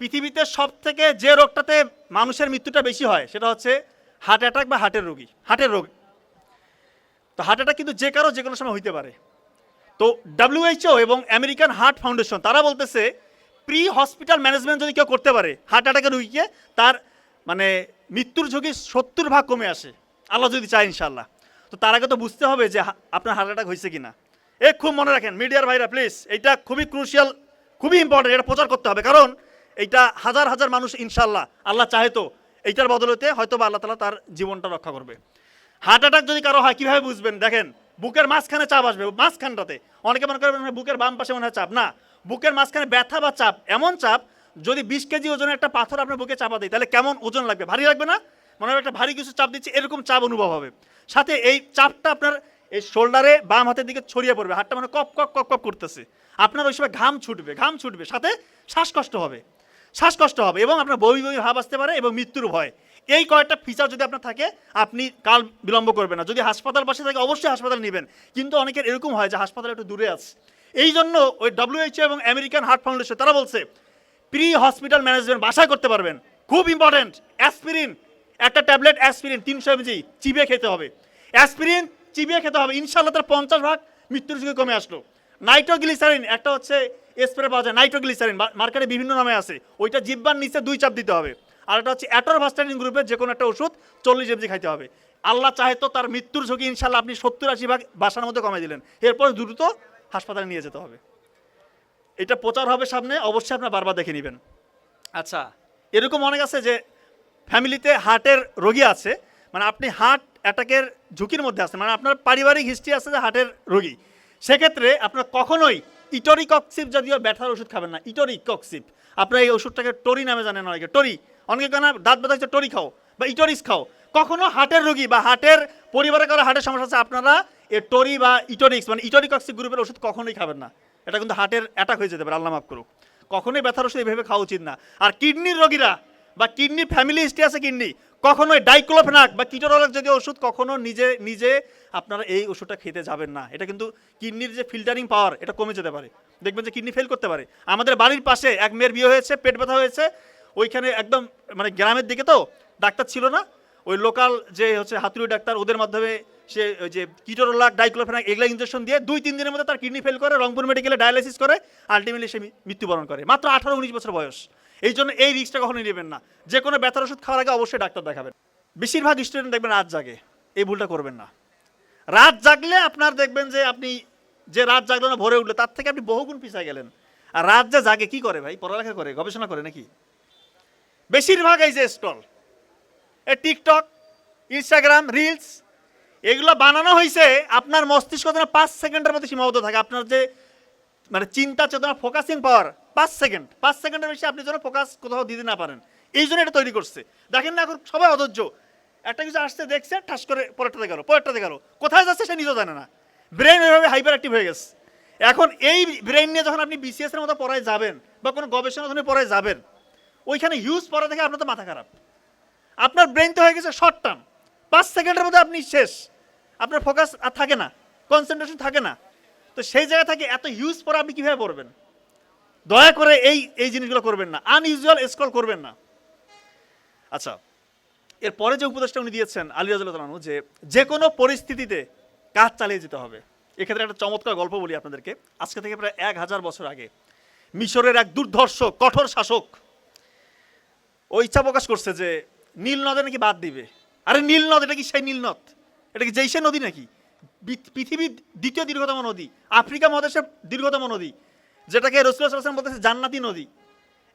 পৃথিবীতে সব থেকে যে রোগটাতে মানুষের মৃত্যুটা বেশি হয়, সেটা হচ্ছে হার্ট অ্যাটাক বা হার্টের রোগী হার্টের রোগ। তো হার্ট অ্যাটাক কিন্তু যে কারও যে কোনো সময় হইতে পারে। তো ডাব্লিউএইচও এবং আমেরিকান হার্ট ফাউন্ডেশন তারা বলতেছে প্রি হসপিটাল ম্যানেজমেন্ট যদি কেউ করতে পারে হার্ট অ্যাটাকের রুগীকে তার মানে মৃত্যুর ঝুঁকি সত্তর ভাগ কমে আসে। আল্লাহ যদি চায় ইনশাল্লাহ তো তার আগে তো বুঝতে হবে যে আপনার হার্ট অ্যাটাক হয়েছে কিনা। এ খুব মনে রাখেন মিডিয়ার ভাইরা প্লিজ এইটা খুবই ক্রুশিয়াল খুবই ইম্পর্টেন্ট এটা প্রচার করতে হবে। কারণ এইটা হাজার হাজার মানুষ ইনশাল্লাহ আল্লাহ চাহে তো এইটার বদলতে হয়তো বা আল্লাহ তালা তার জীবনটা রক্ষা করবে। হার্ট অ্যাটাক যদি কারও হয় কীভাবে বুঝবেন? দেখেন বুকের মাঝখানে চাপ আসবে মাঝখানটাতে। অনেকে মনে করবেন হ্যাঁ, বুকের বাম পাশে মনে হয় চাপ। না বুকের মাঝখানে ব্যথা বা চাপ এমন চাপ যদি বিশ কেজি ওজনের একটা পাথর আপনার বুকে চাপা দেয় তাহলে কেমন ওজন লাগবে? ভারী লাগবে না? মনে হয় একটা ভারী কিছু চাপ দিচ্ছে এরকম চাপ অনুভব হবে। সাথে এই চাপটা আপনার এই শোল্ডারে বাম হাতের দিকে ছড়িয়ে পড়বে হাতটা মানে কপ কপ কপ কপ করতেছে। আপনার ওই সময় ঘাম ছুটবে ঘাম ছুটবে সাথে শ্বাসকষ্ট হবে। শ্বাসকষ্ট হবে এবং আপনার বমি বমি ভাব আসতে পারে এবং মৃত্যুর ভয়। এই কয়েকটা ফিচার যদি আপনার থাকে, আপনি কাল বিলম্ব করবেন না। যদি হাসপাতাল পাশে থাকে, অবশ্যই হাসপাতাল নেবেন। কিন্তু অনেকের এরকম হয় যে হাসপাতাল একটু দূরে আছে। এই জন্য ওই ডব্লিউএইচও এবং আমেরিকান হার্ট ফাউন্ডেশন তারা বলছে প্রি হসপিটাল ম্যানেজমেন্ট বাসায় করতে পারবেন। খুব ইম্পর্টেন্ট অ্যাসপিরিন একটা ট্যাবলেট অ্যাসপিরিন তিনশো এমজি চিবিয়ে খেতে হবে। অ্যাসপিরিন চিবিয়ে খেতে হবে। ইনশাল্লাহ তার পঞ্চাশ ভাগ মৃত্যুর ঝুঁকি কমে আসলো। নাইট্রোগ্লিসারিন একটা হচ্ছে স্প্রে পাওয়া যায়, নাইট্রোগ্লিসারিন মার্কেটে বিভিন্ন নামে আছে। ওইটা জিব্বার নিচে দুই চাপ দিতে হবে। আর এটা হচ্ছে অ্যাটোরভাস্টারিন গ্রুপের যে কোনো একটা ওষুধ চল্লিশ এমজি খাইতে হবে। আল্লাহ চাহে তো তার মৃত্যুর ঝুঁকি ইনশাল্লাহ আপনি সত্তর আশি ভাগ বাসার মধ্যে কমে দিলেন। এরপর দ্রুত হাসপাতালে নিয়ে যেতে হবে। এটা প্রচার হবে সামনে, অবশ্যই আপনার বারবার দেখে নেবেন। আচ্ছা এরকম অনেক আছে যে ফ্যামিলিতে হার্টের রোগী আছে মানে আপনি হার্ট অ্যাটাকের ঝুঁকির মধ্যে আছে মানে আপনার পারিবারিক হিস্ট্রি আছে যে হার্টের রোগী। সেক্ষেত্রে আপনার কখনোই ইটোরিকক্সিপ জাতীয় ব্যথার ওষুধ খাবেন না, ইটোরিকক্সিপ। আপনার এই ওষুধটাকে টরি নামে জানেন অনেকে। টরি, অনেকে কেন দাঁত ব্যথা হচ্ছে টরি খাও বা ইটোরিস খাও। কখনো হার্টের রোগী বা হার্টের পরিবারে কারও হার্টের সমস্যা আছে, আপনারা এ টরি বা ইটোরিক্স মানে ইটোরিকক্সিপ গ্রুপের ওষুধ কখনোই খাবেন না। এটা কিন্তু হার্টের অ্যাটাক হয়ে যেতে পারে, আল্লাহ মাফ করুক। কখনোই ব্যথার ওষুধ এইভাবে খাওয়া উচিত না। আর কিডনির রোগীরা বা কিডনি ফ্যামিলি হিস্ট্রি আছে কিডনি, কখনোই ডাইক্লোফেনাক বা কিটোরলক যদি ওষুধ কখনো নিজে নিজে আপনারা এই ওষুধটা খেতে যাবেন না। এটা কিন্তু কিডনির যে ফিল্টারিং পাওয়ার এটা কমে যেতে পারে। দেখবেন যে কিডনি ফেল করতে পারে। আমাদের বাড়ির পাশে এক মেয়ের বিয়ে হয়েছে, পেট ব্যথা হয়েছে। ওইখানে একদম মানে গ্রামের দিকে তো, ডাক্তার ছিল না। ওই লোকাল যে হচ্ছে হাতুড়ি ডাক্তার, ওদের মাধ্যমে সে ওই যে কিটোরোলাক ডাইক্লোফেনাক এগুলা ইঞ্জেকশন দিয়ে দুই, তিন দিনের মধ্যে তার কিডনি ফেল করে, রংপুর মেডিকেলে ডায়ালিসিস করে আলটিমেটলি সে মৃত্যুবরণ করে। মাত্র আঠারো, উনিশ বছর বয়স। এই জন্য এই রিস্কটা কখনোই নেবেন না। যে কোনো ব্যথার ওষুধ খাওয়ার আগে অবশ্যই ডাক্তার দেখাবেন। বেশিরভাগ স্টুডেন্ট দেখবেন রাত জাগে। এই ভুলটা করবেন না। রাত জাগলে আপনার দেখবেন যে আপনি যে রাত জাগলো না, ভরে উঠল, তার থেকে আপনি বহুগুণ পিছিয়ে গেলেন। আর রাত যে জাগে, কি করে ভাই? পড়ালেখা করে, গবেষণা করে নাকি? বেশিরভাগ এই যে স্টল এ টিকটক ইনস্টাগ্রাম রিলস এগুলো বানানো হয়েছে আপনার মস্তিষ্ক যেন পাঁচ সেকেন্ডের মধ্যে সীমাবদ্ধ থাকে। আপনার যে মানে চিন্তা, চেতনা ফোকাসিং পাওয়ার পাঁচ সেকেন্ড, পাঁচ সেকেন্ডের বেশি আপনি যেন ফোকাস কোথাও দিতে না পারেন। এই জন্য এটা তৈরি করছে। দেখেন না এখন সবাই অধৈর্য। একটা কিছু আসছে, দেখছে, ঠাস করে পরেরটাতে গেল পরেরটাতে গেল। কোথায় যাচ্ছে সে নিজেও জানে না। ব্রেন এভাবে হাইপার অ্যাক্টিভ হয়ে গেছে। এখন এই ব্রেন নিয়ে যখন আপনি বিসিএস এর মতো পড়ায় যাবেন, বা কোনো গবেষণা ধরনের পড়ায় যাবেন, ওইখানে হিউজ পড়া থেকে আপনার তো মাথা খারাপ। আপনার ব্রেন তো হয়ে গেছে শর্ট টার্ম পাঁচ সেকেন্ডের মধ্যে আপনি শেষ। আপনার ফোকাস আর থাকে না কনসেন্ট্রেশন থাকে না। তো সেই জায়গা থেকে এত হিউজ পড়া আপনি কীভাবে পড়বেন? দয়া করে এই এই জিনিসগুলো করবেন না। আনইউজুয়াল স্কল করবেন না। আচ্ছা এরপরে যে উপদেশটা উনি দিয়েছেন, আলী রাজু যে যে কোনো পরিস্থিতিতে কাজ চালিয়ে যেতে হবে। এক্ষেত্রে একটা চমৎকার গল্প বলি আপনাদেরকে। আজকে থেকে প্রায় এক হাজার বছর আগে মিশরের এক দুর্ধর্ষ, কঠোর শাসক ও ইচ্ছা প্রকাশ করছে যে নীল নদে নাকি বাদ দিবে। আরে নীল নদ, এটা কি সেই নীল নদ? এটা কি যেই সে নদী নাকি? পৃথিবীর দ্বিতীয় দীর্ঘতম নদী, আফ্রিকা মহাদেশের দীর্ঘতম নদী। যেটাকে রসুল আসলাম বলতেছে জান্নাতি নদী।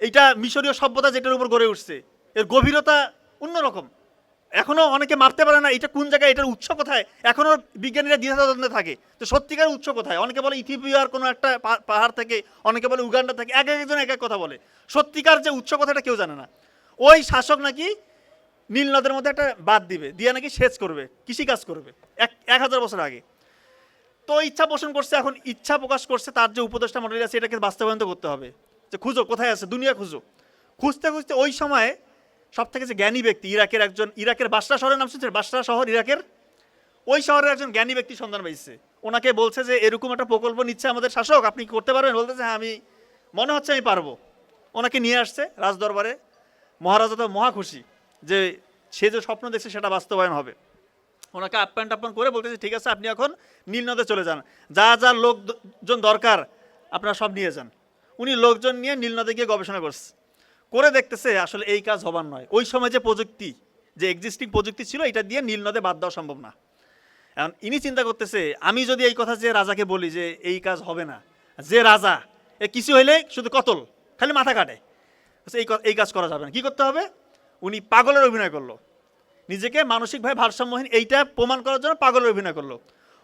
এইটা মিশরীয় সভ্যতা যেটার উপর গড়ে উঠছে। এর গভীরতা অন্যরকম। এখনও অনেকে মারতে পারে না এটা কোন জায়গায়, এটার উৎস কোথায়? এখনও বিজ্ঞানীরা দ্বিধাদ্বন্দ্বে থাকে তো সত্যিকার উৎস কোথায়? অনেকে বলে ইথিওপিয়ার কোনো একটা পাহাড় থেকে, অনেকে বলে উগান্ডা থেকে, এক একজন এক এক কথা বলে। সত্যিকার যে উৎস কথাটা কেউ জানে না। ওই শাসক নাকি নীল নদের মধ্যে একটা বাদ দিবে, দিয়ে নাকি সেচ করবে, কৃষিকাজ করবে, এক এক হাজার বছর আগে। তো ইচ্ছা পোষণ করছে, এখন ইচ্ছা প্রকাশ করছে, তার যে উপদেষ্টা মন্ডলী আছে, এটাকে বাস্তবায়ন তো করতে হবে। যে খুঁজো, কোথায় আছে? দুনিয়া খুঁজো। খুঁজতে খুঁজতে ওই সময়ে সব থেকে যে জ্ঞানী ব্যক্তি, ইরাকের একজন, ইরাকের বাসরা শহরের নাম শুনছেন? বাসরা শহর, ইরাকের? ওই শহরের একজন জ্ঞানী ব্যক্তি সন্ধান পাইছে। ওনাকে বলছে যে, এরকম একটা প্রকল্প নিচ্ছে আমাদের শাসক, আপনি করতে পারবেন? বলতেছে হ্যাঁ আমি, মনে হচ্ছে আমি পারব। ওনাকে নিয়ে আসছে রাজদরবারে। মহারাজা তো মহা খুশি যে, সে যে স্বপ্ন দেখছে, সেটা বাস্তবায়ন হবে। ওনাকে আপ্যায়ন টাপ্যায়ন করে বলতেছে, ঠিক আছে, আপনি এখন নীলনদে চলে যান। যা যা লোকজন দরকার, আপনারা সব নিয়ে যান। উনি লোকজন নিয়ে নীলনদে গিয়ে গবেষণা করছে। করে দেখতেছে, আসলে এই কাজ হবার নয়। ওই সময় যে প্রযুক্তি, যে এক্সিস্টিং প্রযুক্তি ছিল, এটা দিয়ে নীলনদে বাদ দেওয়া সম্ভব না। এখন ইনি চিন্তা করতেছে, আমি যদি এই কথা যে রাজাকে বলি যে এই কাজ হবে না, যে রাজা, এ কিছু হইলে শুধু কতল, খালি মাথা কাটে। এই এই কাজ করা যাবে না। কী করতে হবে? উনি পাগলের অভিনয় করল। নিজেকে মানসিকভাবে ভারসাম্যহীন, এইটা প্রমাণ করার জন্য পাগলের অভিনয় করল।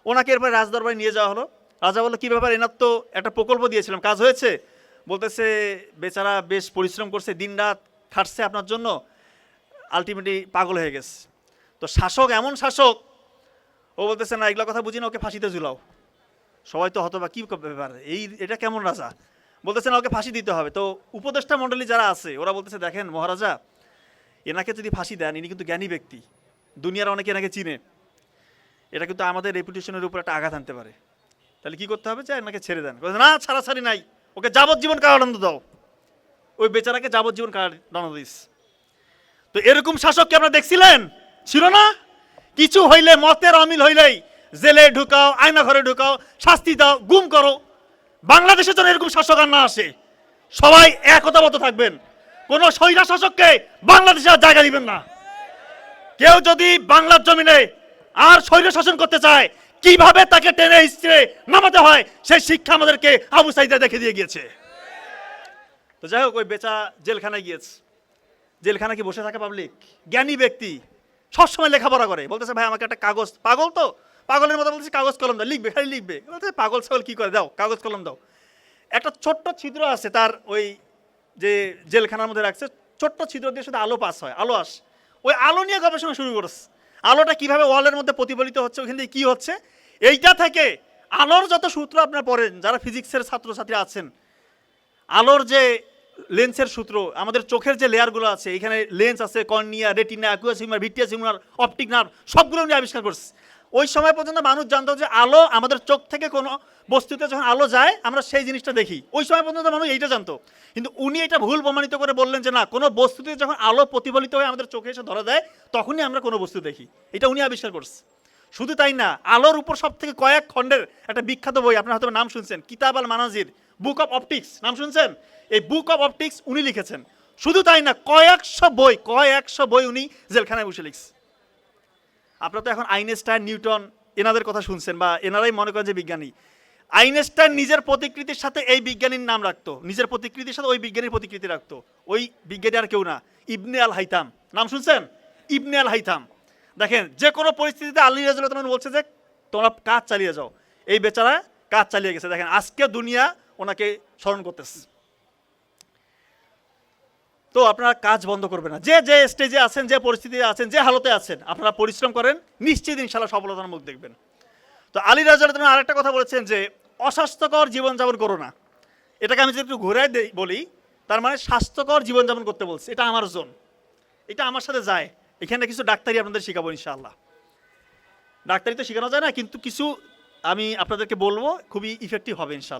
ওনাকে এরপরে রাজদরবারে নিয়ে যাওয়া হলো। রাজা বলল, কী ব্যাপার? এনার তো একটা প্রকল্প দিয়েছিলাম। কাজ হয়েছে? বলতেছে, বেচারা বেশ পরিশ্রম করছে, দিনরাত খাটছে আপনার জন্য। আলটিমেটলি পাগল হয়ে গেছে। তো শাসক, এমন শাসক, ও বলতেছে, না, এগুলো কথা বুঝি না, ওকে ফাঁসিতে ঝুলাও। সবাই তো হতো বা কী ব্যাপার? এই, এটা কেমন রাজা? বলতেছে, না, ওকে ফাঁসি দিতে হবে। তো উপদেষ্টা মণ্ডলী যারা আছে, ওরা বলতেছে, দেখেন মহারাজা এনাকে যদি ফাঁসি দেন, ইনি কিন্তু জ্ঞানী ব্যক্তি। দুনিয়ার অনেকে এনাকে চিনে। এটা কিন্তু আমাদের রেপুটেশনের উপর একটা আঘাত আনতে পারে। তাহলে কি করতে হবে? যে এনাকে ছেড়ে দেন। না, ছাড়াছাড়ি নাই। ওকে যাবজ্জীবন কারাদণ্ড দাও। ওই বেচারাকে যাবজ্জীবন কারাদণ্ড দিস। তো এরকম শাসক কি আপনারা দেখছিলেন? ছিল না? কিছু হইলে, মতের অমিল হইলেই জেলে ঢুকাও, আয়না ঘরে ঢুকাও, শাস্তি দাও, গুম করো। বাংলাদেশের জন্য এরকম শাসক আর না আসে। সবাই একতাবদ্ধ থাকবেন। কোন স্বৈরা শাসককে বাংলাদেশে আর জায়গা দিবেন না। কেউ যদি বাংলার জমিনে আর স্বৈর শাসন করতে চায়, কীভাবে তাকে টেনে হিস্ট্রে নামাতে হয়, সেই শিক্ষা আমাদেরকে আবু সাইদা দেখে দিয়ে গিয়েছে। তো যাই হোক, ওই বেচা জেলখানায় গিয়েছে। জেলখানা কি বসে থাকে পাবলিক জ্ঞানী ব্যক্তি সবসময় লেখাপড়া করে। বলতেছে, ভাই, আমাকে একটা কাগজ পাগল তো? পাগলের মতো বলতেছে, কাগজ কলম দাও। লিখবে, খালি লিখবে। বলতেছে, পাগল ছাগল কি করে? দাও, কাগজ কলম দাও। একটা ছোট্ট ছিদ্র আছে, তার ওই যে জেলখানার মধ্যে রাখছে, ছোট্ট ছিদ্র দিয়ে শুধু আলো পাস হয়, আলো আস। ওই আলো নিয়ে গবেষণা শুরু করেছে। আলোটা কীভাবে ওয়ালের মধ্যে প্রতিফলিত হচ্ছে, ওখান থেকে কী হচ্ছে? এইটা থেকে আলোর যত সূত্র আপনারা পড়েন, যারা ফিজিক্সের ছাত্রছাত্রী আছেন, আলোর যে লেন্সের সূত্র, আমাদের চোখের যে লেয়ারগুলো আছে, এখানে লেন্স আছে, cornea, retina aqueous humour vitreous optic nerve, সবগুলো উনি আবিষ্কার করছে। ওই সময় পর্যন্ত মানুষ জানতো যে আলো আমাদের চোখ থেকে কোনো বস্তুতে যখন আলো যায়, আমরা সেই জিনিসটা দেখি। ওই সময় পর্যন্ত মানুষ এইটা জানতো। কিন্তু উনি এটা ভুল প্রমাণিত করে বললেন যে না, কোনো বস্তুতে যখন আলো প্রতিফলিত হয়ে আমাদের চোখে এসে ধরা দেয়, তখনই আমরা কোনো বস্তু দেখি। এটা উনি আবিষ্কার করছে। শুধু তাই না, আলোর উপর সব থেকে কয়েক খণ্ডের একটা বিখ্যাত বই, আপনার হয়তো নাম শুনছেন, কিতাব আল মানাজির, বুক অফ অপটিক্স। নাম শুনছেন? এই বুক অফ অপটিক্স উনি লিখেছেন। শুধু তাই না, কয়েকশো বই কয়েকশো বই উনি জেলখানায় বসে লিখছে। আপনারা তো এখন আইনস্টাইন, নিউটন এনাদের কথা শুনছেন বা এনারাই মনে করেন যে বিজ্ঞানী। আইনস্টাইন নিজের প্রতিকৃতির সাথে এই বিজ্ঞানীর নাম রাখতো। নিজের প্রতিকৃতির সাথে ওই বিজ্ঞানীর প্রতিকৃতি রাখতো। ওই বিজ্ঞানী আর কেউ না, ইবনে আল হাইতাম নাম শুনছেন? ইবনে আল হাইতাম দেখেন, যে কোনো পরিস্থিতিতে আলী রাজুল বলছে যে, তোমরা কাজ চালিয়ে যাও। এই বেচারা কাজ চালিয়ে গেছে। দেখেন, আজকে দুনিয়া ওনাকে স্মরণ করতেছে। তো আপনারা কাজ বন্ধ করবেন না। যে যে স্টেজে আছেন, যে পরিস্থিতিতে আছেন, যে হালতে আছেন, আপনারা পরিশ্রম করেন, নিশ্চিত ইনশাল্লাহ সফলতার মুখ দেখবেন। তো আলী তুমি আরেকটা কথা বলেছেন যে, অস্বাস্থ্যকর জীবনযাপন করো না। এটাকে আমি যদি একটু ঘুরাই বলি, তার মানে স্বাস্থ্যকর জীবনযাপন করতে বলছে। এটা আমার জোন। এটা আমার সাথে যায়। এখানে কিছু ডাক্তারি আপনাদের শেখাবো ইনশাআল্লাহ। ডাক্তারি তো শেখানো যায় না, কিন্তু কিছু আমি আপনাদেরকে বলব, খুবই ইফেক্টিভ হবে ইনশাআল্লাহ।